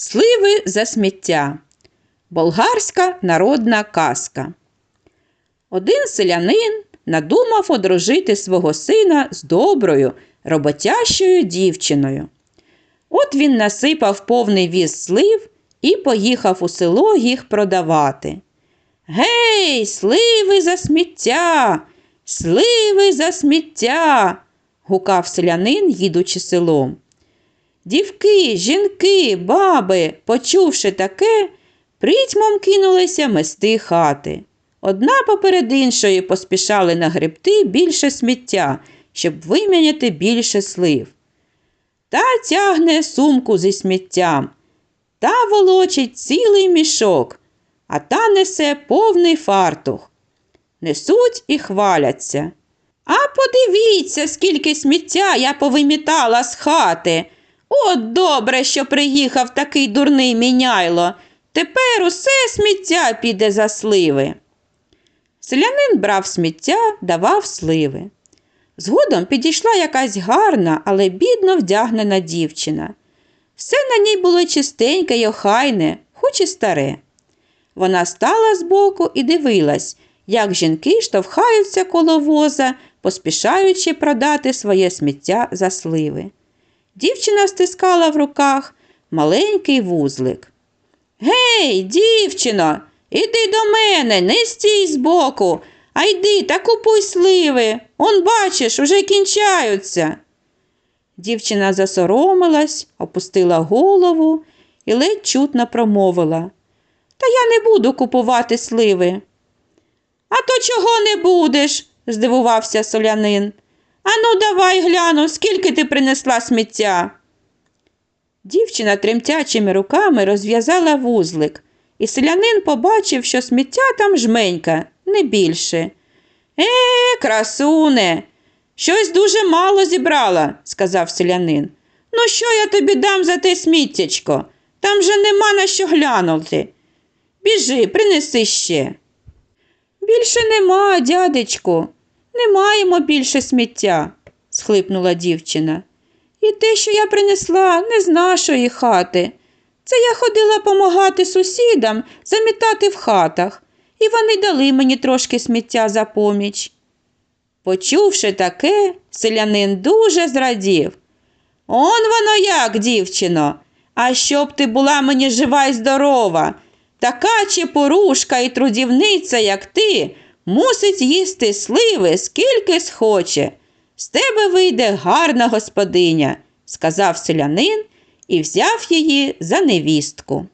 Сливи за сміття. Болгарська народна казка. Один селянин надумав одружити свого сина з доброю, роботящою дівчиною. От він насипав повний віз слив і поїхав у село їх продавати. Гей, сливи за сміття, сливи за сміття. гукав селянин, їдучи селом. Дівки, жінки, баби, почувши таке, притьмом кинулися мести хати. Одна поперед іншої поспішали нагребти більше сміття, щоб виміняти більше слив. Та тягне сумку зі сміттям, та волочить цілий мішок, а та несе повний фартух. Несуть і хваляться. А подивіться, скільки сміття я повимітала з хати. От добре, що приїхав такий дурний міняйло. Тепер усе сміття піде за сливи. Селянин брав сміття, давав сливи. Згодом підійшла якась гарна, але бідно вдягнена дівчина. Все на ній було чистеньке й охайне, хоч і старе. Вона стала збоку і дивилась, як жінки штовхаються коло воза, поспішаючи продати своє сміття за сливи. Дівчина стискала в руках маленький вузлик. Гей, дівчино, іди до мене, не стій збоку, а йди та купуй сливи. Он, бачиш, уже кінчаються. Дівчина засоромилась, опустила голову і ледь чутно промовила. Та я не буду купувати сливи. А то чого не будеш? здивувався солянин. Ану, давай гляну, скільки ти принесла сміття. Дівчина тремтячими руками розв'язала вузлик, і селянин побачив, що сміття там жменька, не більше. Е, красуне, щось дуже мало зібрала, сказав селянин. Ну, що я тобі дам за те сміттячко? Там же нема на що глянути. Біжи, принеси ще. Більше нема, дядечку, не маємо більше сміття, схлипнула дівчина. І те, що я принесла, не з нашої хати. Це я ходила помагати сусідам замітати в хатах, і вони дали мені трошки сміття за поміч. Почувши таке, селянин дуже зрадів. Он воно як, дівчино, а щоб ти була мені жива й здорова. Така чепурушка і трудівниця, як ти, мусить їсти сливи, скільки схоче. З тебе вийде гарна господиня, сказав селянин і взяв її за невістку.